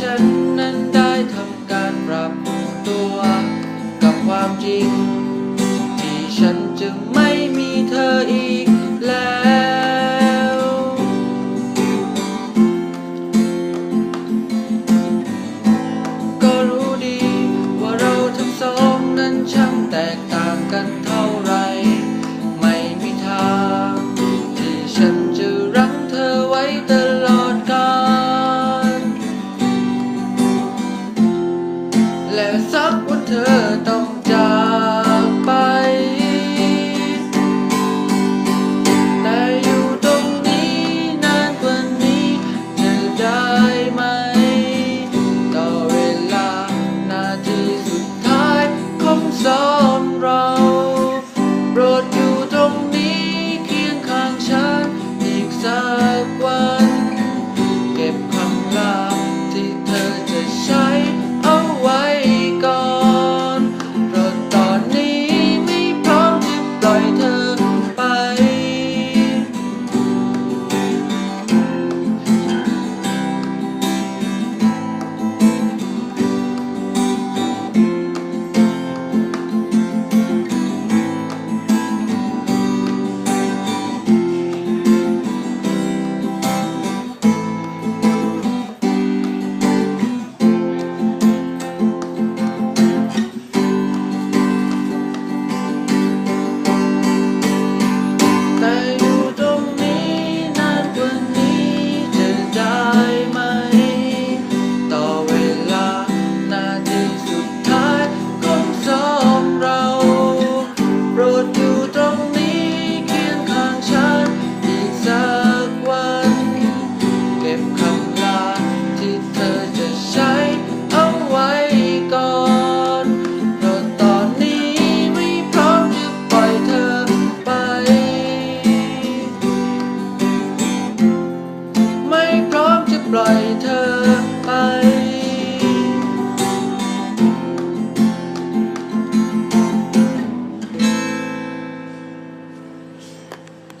ฉันนั้นได้ทำการปรับตัว กับความจริง ที่ฉันจึงไม่มี และสักวันเธอต